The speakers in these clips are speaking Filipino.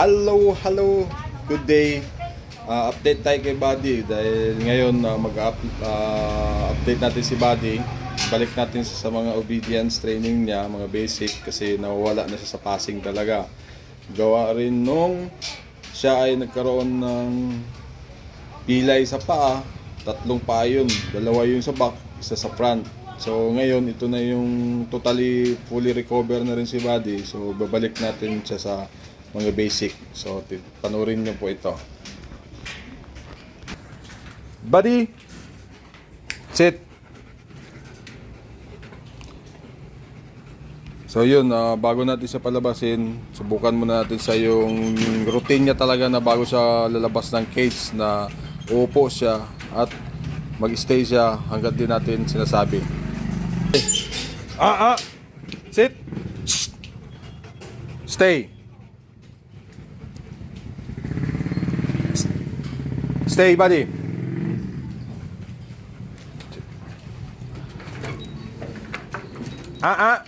Hello, hello. Good day. Ah, update tayo kay Buddy dahil ngayon ah, mag-update natin si Buddy. Balik natin sa, sa mga obedience training niya, mga basic kasi nawawala na siya sa passing talaga. Gawa rin nung siya ay nagkaroon ng pilay sa paa, tatlong paa yun, dalawa yun sa back, isa sa front. So ngayon ito na yung totally fully recover na rin si Buddy. So babalik natin siya sa mga basic. So panurin niyo po ito. Buddy, sit. So yun, ah, bago natin siya palabasin, subukan muna natin sa yung routine niya talaga na bago siya lalabas ng cage na uupo siya at mag-stay siya hanggang din natin sinasabi. Ah, ah! Sit! Stay! Stay, buddy! Ah, ah!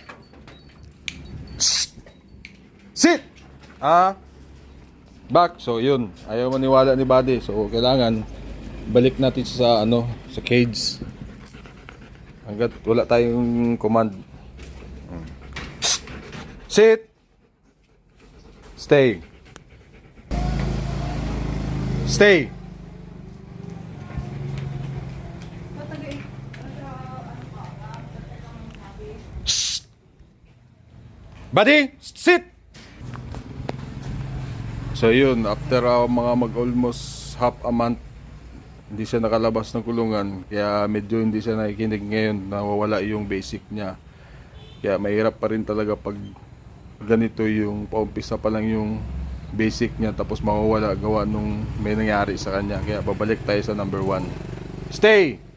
Sit! Ah. Back. So, yun. Ayaw maniwala ni Buddy. So, kailangan balik natin sa ano, sa cage. Hanggat wala tayong command. Sit! Stay. Stay. Buddy, sit! So yun, after uh, mga mag almost half a month, hindi siya nakalabas ng kulungan. Kaya medyo hindi siya nakikinig ngayon, nawawala yung basic niya. Kaya mahirap pa rin talaga pag ganito yung paumpisa pa lang yung basic niya tapos mawawala gawa nung may nangyari sa kanya. Kaya babalik tayo sa number one. Stay!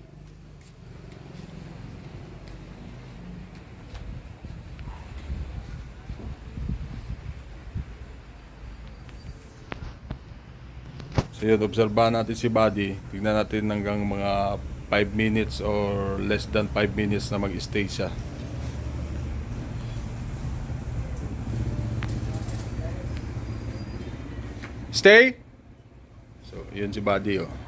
So yun, obserbahan natin si Buddy. Tignan natin hanggang mga 5 minutes or less than 5 minutes na mag-stay siya. Stay! So, yun si Buddy oh.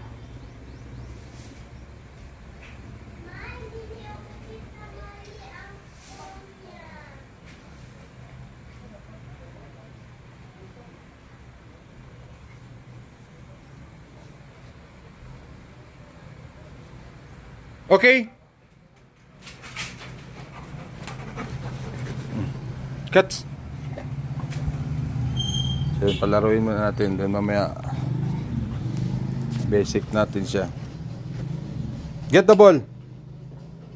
Okay. Cuts. So, palaruin muna natin. Then mamaya, basic natin siya. Get the ball.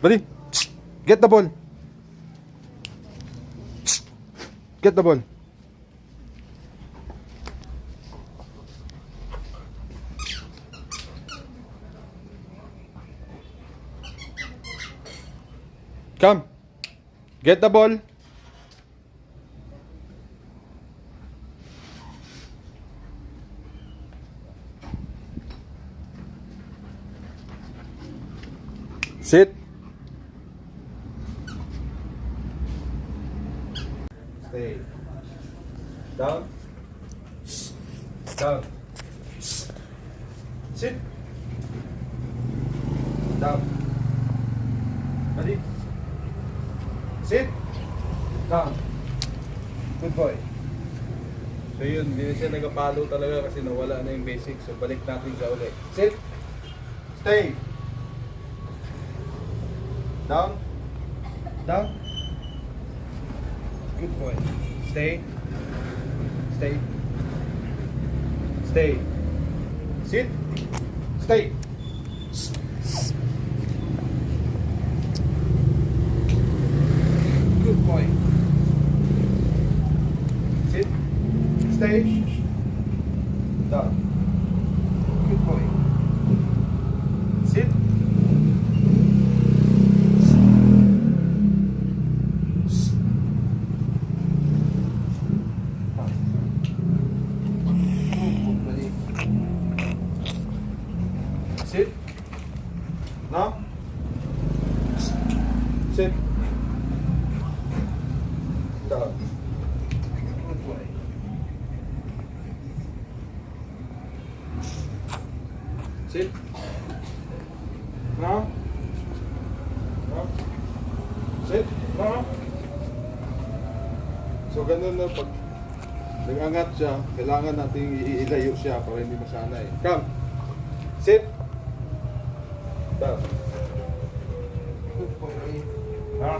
Buddy. Get the ball. Get the ball. Come. Get the ball. Sit. Stay. Down. Down. Sit. Down. Ready? Down. Good boy. So yun, hindi na siya nagapalo talaga kasi nawala na yung basic. So balik natin siya ulit. Sit. Stay. Down. Down. Good boy. Stay. Stay. Stay. Sit. Stay. Good boy. Sit. Stay. Down. Good boy. Sit. Sit. Now. Sit. Down. Good boy. Sit. Now. Now. Sit. Now. So ganun na pag nag-angat siya, kailangan nating iilayo siya para hindi masanay. Come. Sit. Down. Ha?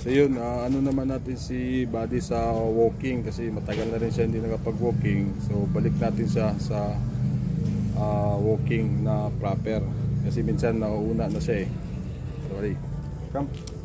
So yun, ah, ano naman natin si Buddy sa walking kasi matagal na rin siya hindi nakapag-walking. So balik natin siya sa ah, walking na proper. Kasi minsan nauuna na siya eh. Sorry. Come.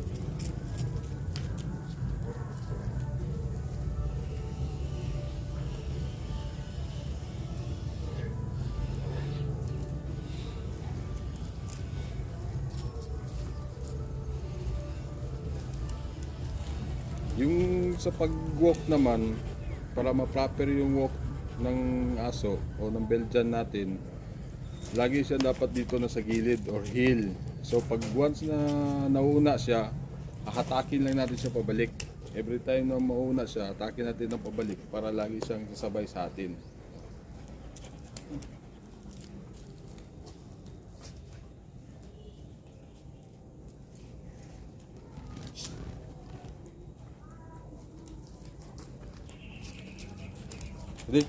Yung sa pag-walk naman, para ma-proper yung walk ng aso o ng Belgian natin, lagi siya dapat dito na sa gilid or heel. So pag once na nauna siya, hatakin lang natin siya pabalik. Every time na mauna siya, hatakin natin ng pabalik para lagi siyang sasabay sa atin. Ready?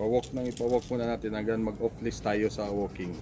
Pa-walk nang ipa-walk muna natin hanggang mag-off list tayo sa walking.